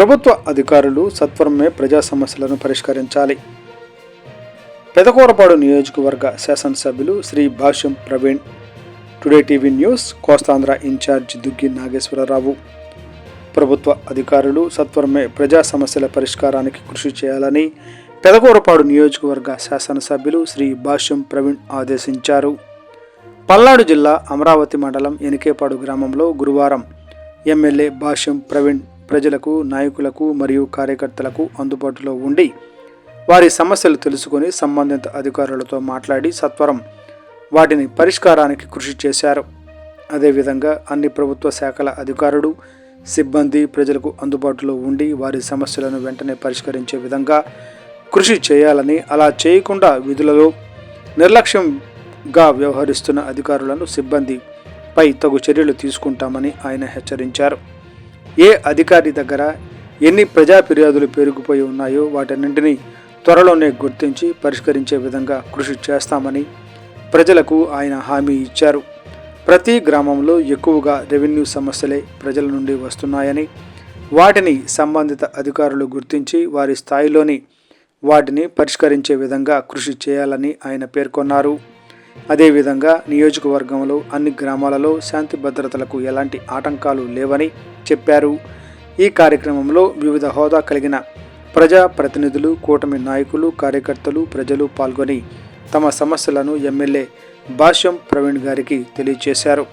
ప్రభుత్వ అధికారులు సత్వరమే ప్రజా సమస్యలను పరిష్కరించాలి. పెదకూరపాడు నియోజకవర్గ శాసనసభ్యులు Shri Bhashyam Praveen today TV news Kostandhra in charge Duggi Nageswararao. ప్రభుత్వ అధికారులు సత్వరమే ప్రజా సమస్యల పరిష్కారానికి కృషి చేయాలని పెదకూరపాడు నియోజకవర్గ శాసనసభ్యులు శ్రీ భాష్యం ప్రవీణ్ ఆదేశించారు. పల్నాడు జిల్లా అమరావతి మండలం ఎనికేపాడు గ్రామంలో గురువారం ఎమ్మెల్యే భాష్యం ప్రవీణ్ ప్రజలకు నాయకులకు మరియు కార్యకర్తలకు అందుబాటులో ఉండి వారి సమస్యలు తెలుసుకొని సంబంధిత అధికారులతో మాట్లాడి సత్వరం వాటిని పరిష్కారానికి కృషి చేశారు. అదేవిధంగా అన్ని ప్రభుత్వ శాఖల అధికారులు సిబ్బంది ప్రజలకు అందుబాటులో ఉండి వారి సమస్యలను వెంటనే పరిష్కరించే విధంగా కృషి చేయాలని అలా చేయకుండా విధులలో నిర్లక్ష్యంగా వ్యవహరిస్తున్న అధికారులను సిబ్బంది పై తగు చర్యలు తీసుకుంటామని ఆయన హెచ్చరించారు. ఏ అధికారి దగ్గర ఎన్ని ప్రజా ఫిర్యాదులు పేరుకుపోయి ఉన్నాయో వాటన్నింటినీ త్వరలోనే గుర్తించి పరిష్కరించే విధంగా కృషి చేస్తామని ప్రజలకు ఆయన హామీ ఇచ్చారు. ప్రతి గ్రామంలో ఎక్కువగా రెవెన్యూ సమస్యలే ప్రజల నుండి వస్తున్నాయని వాటిని సంబంధిత అధికారులు గుర్తించి వారి స్థాయిలోని వాటిని పరిష్కరించే విధంగా కృషి చేయాలని ఆయన పేర్కొన్నారు. అదేవిధంగా నియోజకవర్గంలో అన్ని గ్రామాలలో శాంతి భద్రతలకు ఎలాంటి ఆటంకాలు లేవని చెప్పారు. ఈ కార్యక్రమంలో వివిధ హోదా కలిగిన ప్రజా ప్రతినిధులు కూటమి నాయకులు కార్యకర్తలు ప్రజలు పాల్గొని తమ సమస్యలను ఎమ్మెల్యే భాష్యం ప్రవీణ్ గారికి తెలియజేశారు